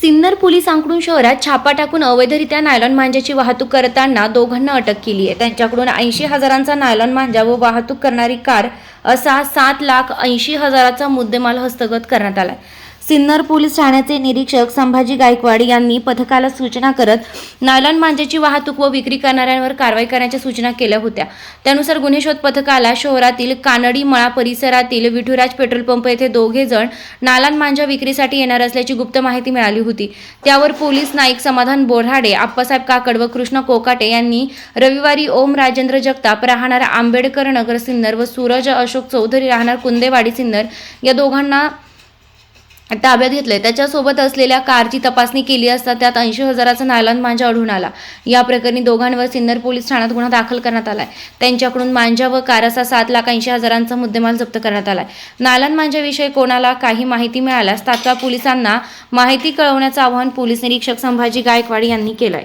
सिन्नर पोलिसांकडून शहरात छापा टाकून अवैधरित्या नायलॉन मांजाची वाहतूक करताना दोघांना अटक केली आहे. त्यांच्याकडून ऐंशी हजारांचा नायलॉन मांजा व वाहतूक करणारी कार असा सात लाख ऐंशी हजाराचा मुद्देमाल हस्तगत करण्यात आलाय सिन्नर पोलीस ठाण्याचे निरीक्षक संभाजी गायकवाड यांनी पथकाला सूचना करत नायलॉन मांजाची वाहतूक व विक्री करणाऱ्यांवर कारवाई करण्याच्या सूचना केल्या होत्या. त्यानुसार गुन्हे शोध पथकाला शहरातील कानडी मळा परिसरातील विठुराज पेट्रोल पंप येथे दोघे जण नालान मांजा विक्रीसाठी येणार असल्याची गुप्त माहिती मिळाली होती. त्यावर पोलीस नाईक समाधान बोराडे आप्पासाहेब काकड व कृष्ण कोकाटे यांनी रविवारी ओम राजेंद्र जगताप राहणारा आंबेडकर नगर सिन्नर व सूरज अशोक चौधरी राहणार कुंदेवाडी सिन्नर या दोघांना ताब्यात घेतलंय. त्याच्यासोबत असलेल्या कारची तपासणी केली असता त्यात ऐंशी हजाराचा नायलॉन मांजा आढळून आला. या प्रकरणी दोघांवर सिन्नर पोलीस ठाण्यात गुन्हा दाखल करण्यात आलाय. त्यांच्याकडून मांजा व कार असा सात लाख ऐंशी हजारांचा मुद्देमाल जप्त करण्यात आलाय. नायलॉन मांजाविषयी कोणाला काही माहिती मिळाल्यास तात्काळ पोलिसांना माहिती कळवण्याचं आवाहन पोलीस निरीक्षक संभाजी गायकवाड यांनी केलंय.